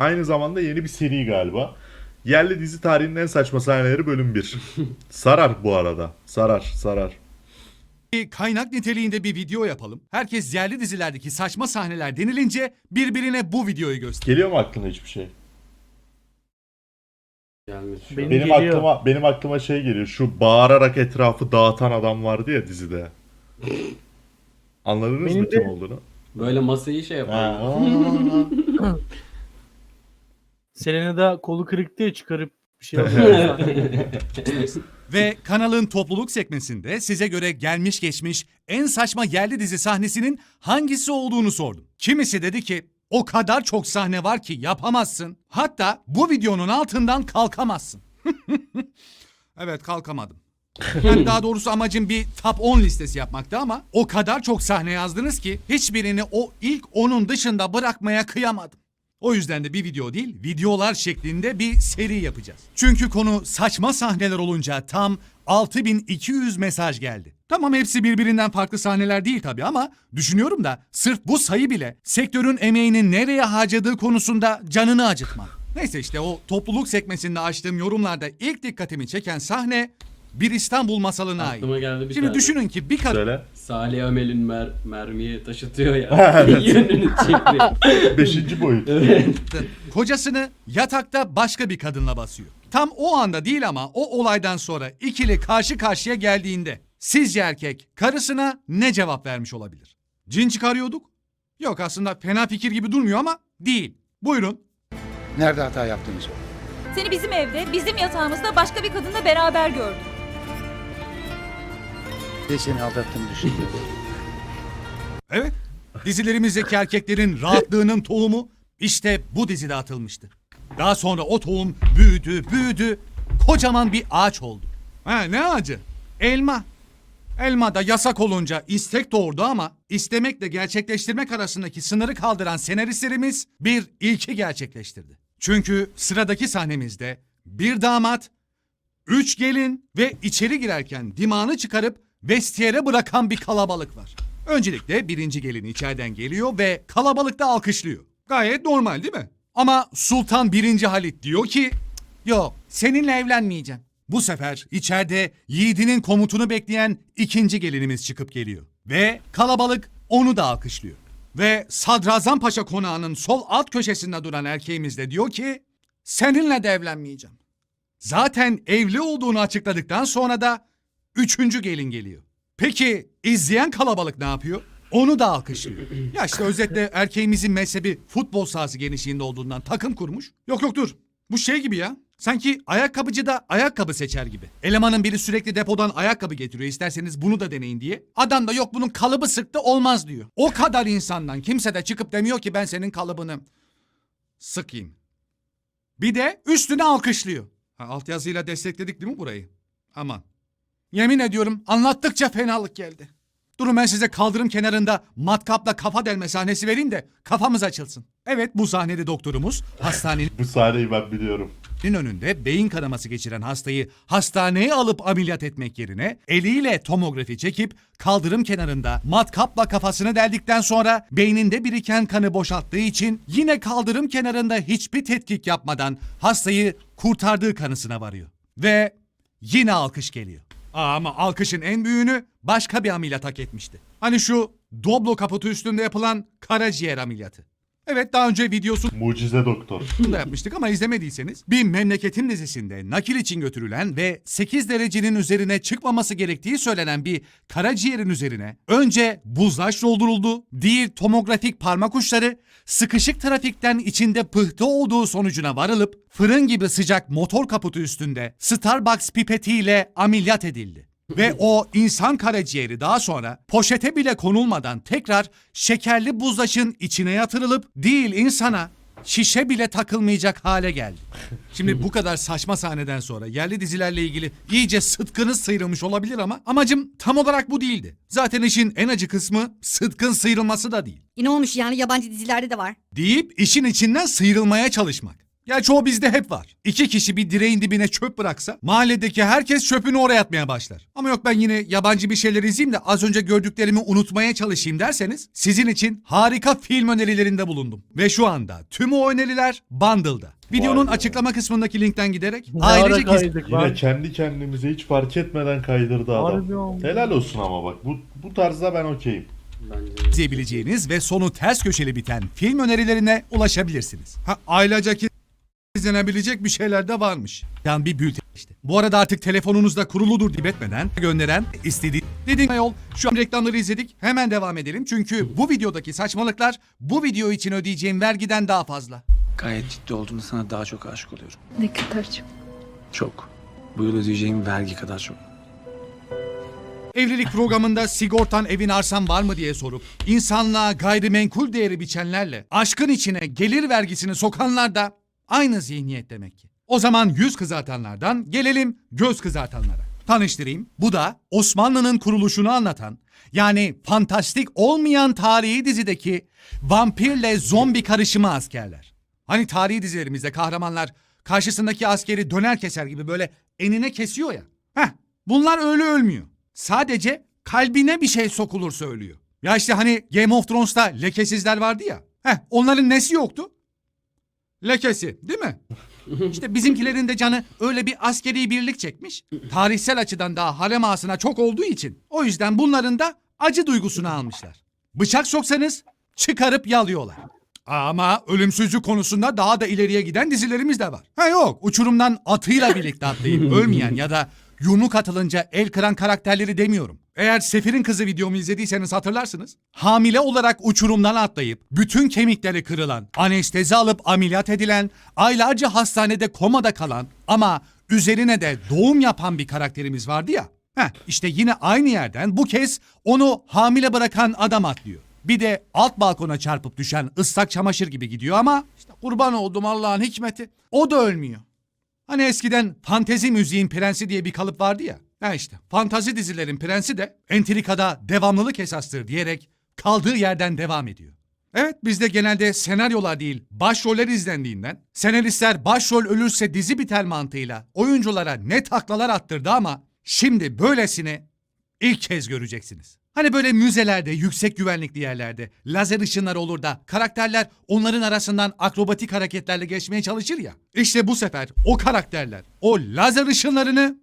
Aynı zamanda yeni bir seri galiba. Yerli dizi tarihinin en saçma sahneleri bölüm 1. Sarar bu arada. Sarar, sarar. Bir kaynak niteliğinde bir video yapalım. Herkes yerli dizilerdeki saçma sahneler denilince birbirine bu videoyu göster. Geliyor mu aklına hiçbir şey? Şu Benim-. Benim geliyor. aklıma benim aklıma şey geliyor. Şu bağırarak etrafı dağıtan adam vardı ya dizide. Anladınız Benim mı kim de- olduğunu? Böyle masayı şey yapar. Ha. Selena kolu kırık diye çıkarıp bir şey yapıyor. Ve kanalın topluluk sekmesinde size göre gelmiş geçmiş en saçma yerli dizi sahnesinin hangisi olduğunu sordum. Kimisi dedi ki o kadar çok sahne var ki yapamazsın. Hatta bu videonun altından kalkamazsın. evet kalkamadım. Yani daha doğrusu amacım bir top 10 listesi yapmaktı ama o kadar çok sahne yazdınız ki hiçbirini o ilk 10'un dışında bırakmaya kıyamadım. O yüzden de bir video değil, videolar şeklinde bir seri yapacağız. Çünkü konu saçma sahneler olunca tam 6200 mesaj geldi. Tamam hepsi birbirinden farklı sahneler değil tabii ama düşünüyorum da sırf bu sayı bile sektörün emeğini nereye harcadığı konusunda canını acıtma. Neyse işte o topluluk sekmesinde açtığım yorumlarda ilk dikkatimi çeken sahne bir İstanbul masalına ait. Aklıma geldi bir Şimdi tane. düşünün ki bir kadın Söyle. Salih Amel'in mer mermiyi taşıtıyor ya. Yönünü çeviriyor. Beşinci boyut. evet. kocasını yatakta başka bir kadınla basıyor. Tam o anda değil ama o olaydan sonra ikili karşı karşıya geldiğinde sizce erkek karısına ne cevap vermiş olabilir? Cin çıkarıyorduk? Yok aslında fena fikir gibi durmuyor ama değil. Buyurun. Nerede hata yaptığını söyle. Seni bizim evde, bizim yatağımızda başka bir kadınla beraber gördüm. Ve seni aldattığını düşünüyorum. Evet. Dizilerimizdeki erkeklerin rahatlığının tohumu işte bu dizide atılmıştı. Daha sonra o tohum büyüdü, büyüdü, kocaman bir ağaç oldu. Ha ne ağacı? Elma. Elma da yasak olunca istek doğurdu ama istemekle gerçekleştirmek arasındaki sınırı kaldıran senaristlerimiz bir ilki gerçekleştirdi. Çünkü sıradaki sahnemizde bir damat, üç gelin ve içeri girerken dimağını çıkarıp vestiyere bırakan bir kalabalık var. Öncelikle birinci gelin içeriden geliyor ve kalabalıkta alkışlıyor. Gayet normal değil mi? Ama Sultan 1. Halit diyor ki yok seninle evlenmeyeceğim. Bu sefer içeride yiğidinin komutunu bekleyen ikinci gelinimiz çıkıp geliyor. Ve kalabalık onu da alkışlıyor. Ve Sadrazam Paşa konağının sol alt köşesinde duran erkeğimiz de diyor ki seninle de evlenmeyeceğim. Zaten evli olduğunu açıkladıktan sonra da üçüncü gelin geliyor. Peki izleyen kalabalık ne yapıyor? Onu da alkışlıyor. Ya işte özetle erkeğimizin mezhebi futbol sahası genişliğinde olduğundan takım kurmuş. Yok yok dur. Bu şey gibi ya. Sanki ayakkabıcı da ayakkabı seçer gibi. Elemanın biri sürekli depodan ayakkabı getiriyor. İsterseniz bunu da deneyin diye. Adam da yok bunun kalıbı sıktı olmaz diyor. O kadar insandan kimse de çıkıp demiyor ki ben senin kalıbını sıkayım. Bir de üstüne alkışlıyor. Ha, altyazıyla destekledik değil mi burayı? Aman. Yemin ediyorum anlattıkça fenalık geldi. Durun ben size kaldırım kenarında matkapla kafa delme sahnesi vereyim de kafamız açılsın. Evet bu sahnede doktorumuz hastanenin Bu sahneyi ben biliyorum. önünde beyin kanaması geçiren hastayı hastaneye alıp ameliyat etmek yerine eliyle tomografi çekip kaldırım kenarında matkapla kafasını deldikten sonra beyninde biriken kanı boşalttığı için yine kaldırım kenarında hiçbir tetkik yapmadan hastayı kurtardığı kanısına varıyor. Ve yine alkış geliyor. Aa, ama alkışın en büyüğünü başka bir ameliyat hak etmişti. Hani şu Doblo kaputu üstünde yapılan karaciğer ameliyatı. Evet daha önce videosu Mucize doktor. da yapmıştık ama izlemediyseniz bir memleketin dizisinde nakil için götürülen ve 8 derecenin üzerine çıkmaması gerektiği söylenen bir karaciğerin üzerine önce buzlaş dolduruldu, değil tomografik parmak uçları sıkışık trafikten içinde pıhtı olduğu sonucuna varılıp fırın gibi sıcak motor kaputu üstünde Starbucks pipetiyle ameliyat edildi. Ve o insan karaciğeri daha sonra poşete bile konulmadan tekrar şekerli buzlaşın içine yatırılıp değil insana şişe bile takılmayacak hale geldi. Şimdi bu kadar saçma sahneden sonra yerli dizilerle ilgili iyice sıtkınız sıyrılmış olabilir ama amacım tam olarak bu değildi. Zaten işin en acı kısmı sıtkın sıyrılması da değil. Yine olmuş yani yabancı dizilerde de var. Deyip işin içinden sıyrılmaya çalışmak. Gerçi o bizde hep var. İki kişi bir direğin dibine çöp bıraksa mahalledeki herkes çöpünü oraya atmaya başlar. Ama yok ben yine yabancı bir şeyler izleyeyim de az önce gördüklerimi unutmaya çalışayım derseniz sizin için harika film önerilerinde bulundum. Ve şu anda tüm o öneriler Bundle'da. Videonun Vay açıklama kısmındaki linkten giderek Ne ara iz- kaydık Yine lan. kendi kendimize hiç fark etmeden kaydırdı adam. Harbi. Helal olsun ama bak bu bu tarzda ben okeyim. İzleyebileceğiniz ve sonu ters köşeli biten film önerilerine ulaşabilirsiniz. Ha ailecek izlenebilecek bir şeyler de varmış. Yani bir bülten işte. Bu arada artık telefonunuzda kuruludur dip etmeden gönderen istediği dediğim yol şu an reklamları izledik. Hemen devam edelim. Çünkü bu videodaki saçmalıklar bu video için ödeyeceğim vergiden daha fazla. Gayet ciddi olduğunda sana daha çok aşık oluyorum. Ne kadar çok. Çok. Bu yıl ödeyeceğim vergi kadar çok. Evlilik programında sigortan evin arsan var mı diye sorup insanlığa gayrimenkul değeri biçenlerle aşkın içine gelir vergisini sokanlar da aynı zihniyet demek ki. O zaman yüz kızartanlardan gelelim göz kızartanlara. Tanıştırayım. Bu da Osmanlı'nın kuruluşunu anlatan yani fantastik olmayan tarihi dizideki vampirle zombi karışımı askerler. Hani tarihi dizilerimizde kahramanlar karşısındaki askeri döner keser gibi böyle enine kesiyor ya. Heh, bunlar öyle ölmüyor. Sadece kalbine bir şey sokulursa ölüyor. Ya işte hani Game of Thrones'ta lekesizler vardı ya. Heh, onların nesi yoktu? Lekesi değil mi? İşte bizimkilerin de canı öyle bir askeri birlik çekmiş. Tarihsel açıdan daha harem ağasına çok olduğu için. O yüzden bunların da acı duygusunu almışlar. Bıçak soksanız çıkarıp yalıyorlar. Ama ölümsüzlük konusunda daha da ileriye giden dizilerimiz de var. Ha yok uçurumdan atıyla birlikte atlayıp ölmeyen ya da yumruk atılınca el kıran karakterleri demiyorum. Eğer Sefir'in kızı videomu izlediyseniz hatırlarsınız. Hamile olarak uçurumdan atlayıp bütün kemikleri kırılan, anestezi alıp ameliyat edilen, aylarca hastanede komada kalan ama üzerine de doğum yapan bir karakterimiz vardı ya. Heh, işte yine aynı yerden bu kez onu hamile bırakan adam atlıyor. Bir de alt balkona çarpıp düşen ıslak çamaşır gibi gidiyor ama işte kurban oldum Allah'ın hikmeti. O da ölmüyor. Hani eskiden fantezi müziğin prensi diye bir kalıp vardı ya. Ha işte fantazi dizilerin prensi de entrikada devamlılık esastır diyerek kaldığı yerden devam ediyor. Evet bizde genelde senaryolar değil başroller izlendiğinden senaristler başrol ölürse dizi biter mantığıyla oyunculara ne taklalar attırdı ama şimdi böylesini ilk kez göreceksiniz. Hani böyle müzelerde, yüksek güvenlikli yerlerde lazer ışınları olur da karakterler onların arasından akrobatik hareketlerle geçmeye çalışır ya. İşte bu sefer o karakterler o lazer ışınlarını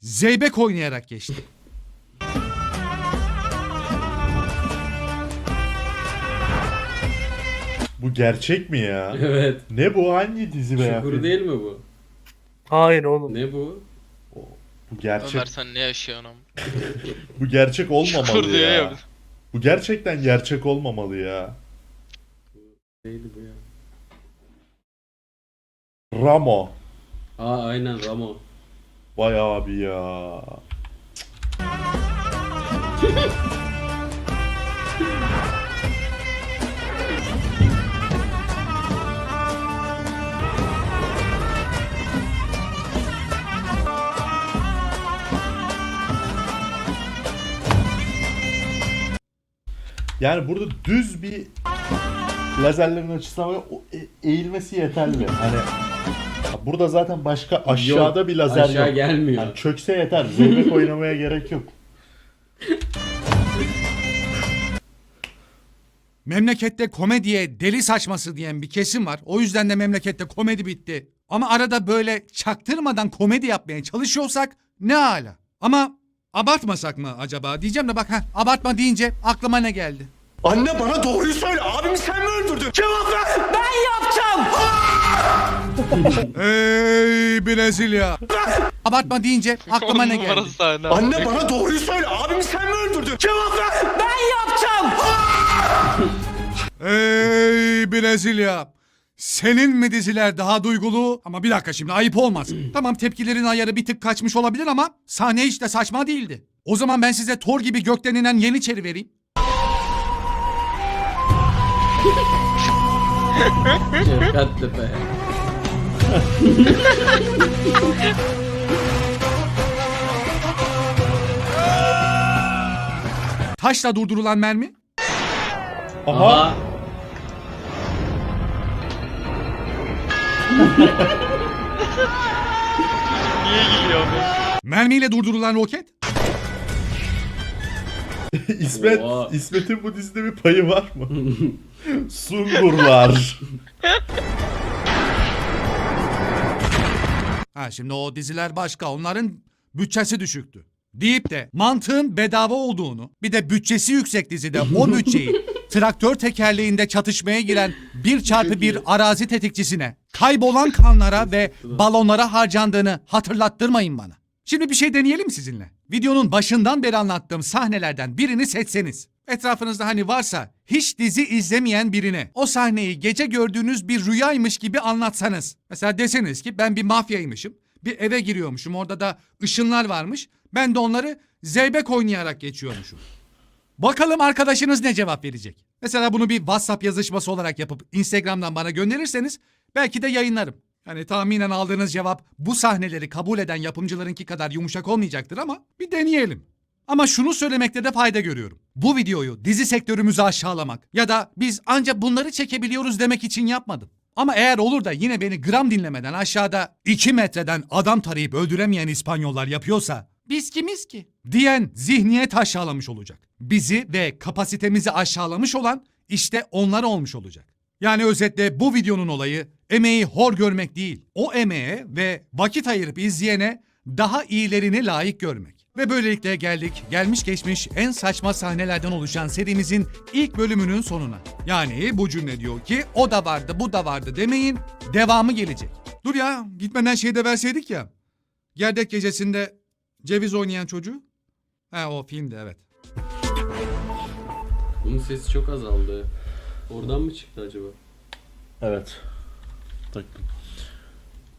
zeybek oynayarak geçti. Bu gerçek mi ya? Evet. Ne bu hangi dizi veya Çukur film? değil mi bu? Hayır oğlum. Ne bu? Bu gerçek. Ömer sen ne yaşıyorsun? Bu gerçek olmamalı Çukur diyor ya. ya. Bu gerçekten gerçek olmamalı ya. Neydi bu ya? Ramo. Aa aynen Ramo. Vay abi ya. Yani burada düz bir lazerlerin açısından böyle e- eğilmesi yeterli. Hani burada zaten başka aşağıda Yok, bir lazer aşağı yok. gelmiyor. Yani çökse yeter. Zeybek oynamaya gerek yok. Memlekette komediye deli saçması diyen bir kesim var. O yüzden de memlekette komedi bitti. Ama arada böyle çaktırmadan komedi yapmaya çalışıyorsak ne ala. Ama abartmasak mı acaba diyeceğim de bak ha abartma deyince aklıma ne geldi? Anne bana doğruyu söyle. Abimi sen mi öldürdün? Cevap ver. Ey Brezilya! Abartma deyince aklıma ne geldi? Sahne. Anne bana doğruyu söyle. Abimi sen mi öldürdün? Cevap ver. Ey Brezilya! Senin mi diziler daha duygulu? Ama bir dakika şimdi ayıp olmaz. tamam tepkilerin ayarı bir tık kaçmış olabilir ama sahne hiç de saçma değildi. O zaman ben size Thor gibi gökten inen Yeniçeri vereyim. Şefkat Tepe. Taşla durdurulan mermi. Aha. Aha. Niye gülüyor bu? Mermiyle durdurulan roket İsmet, Oha. İsmet'in bu dizide bir payı var mı? Sungurlar. Ha şimdi o diziler başka. Onların bütçesi düşüktü. Deyip de mantığın bedava olduğunu bir de bütçesi yüksek dizide o bütçeyi traktör tekerleğinde çatışmaya giren bir çarpı bir arazi tetikçisine kaybolan kanlara ve balonlara harcandığını hatırlattırmayın bana. Şimdi bir şey deneyelim sizinle. Videonun başından beri anlattığım sahnelerden birini seçseniz. Etrafınızda hani varsa hiç dizi izlemeyen birine o sahneyi gece gördüğünüz bir rüyaymış gibi anlatsanız. Mesela deseniz ki ben bir mafyaymışım. Bir eve giriyormuşum. Orada da ışınlar varmış. Ben de onları zeybek oynayarak geçiyormuşum. Bakalım arkadaşınız ne cevap verecek? Mesela bunu bir WhatsApp yazışması olarak yapıp Instagram'dan bana gönderirseniz belki de yayınlarım. Yani tahminen aldığınız cevap bu sahneleri kabul eden yapımcılarınki kadar yumuşak olmayacaktır ama bir deneyelim. Ama şunu söylemekte de fayda görüyorum. Bu videoyu dizi sektörümüzü aşağılamak ya da biz ancak bunları çekebiliyoruz demek için yapmadım. Ama eğer olur da yine beni gram dinlemeden aşağıda 2 metreden adam tarayıp öldüremeyen İspanyollar yapıyorsa biz kimiz ki? Diyen zihniyet aşağılamış olacak. Bizi ve kapasitemizi aşağılamış olan işte onlar olmuş olacak. Yani özetle bu videonun olayı emeği hor görmek değil. O emeğe ve vakit ayırıp izleyene daha iyilerini layık görmek. Ve böylelikle geldik gelmiş geçmiş en saçma sahnelerden oluşan serimizin ilk bölümünün sonuna. Yani bu cümle diyor ki o da vardı bu da vardı demeyin devamı gelecek. Dur ya gitmeden şey de verseydik ya. Gerdek gecesinde ceviz oynayan çocuğu. Ha o filmdi evet. Bunun sesi çok azaldı. Oradan mı çıktı acaba? Evet. Taktım.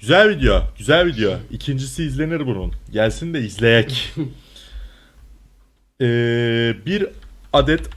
Güzel video. Güzel video. İkincisi izlenir bunun. Gelsin de izleyek. Ee, bir adet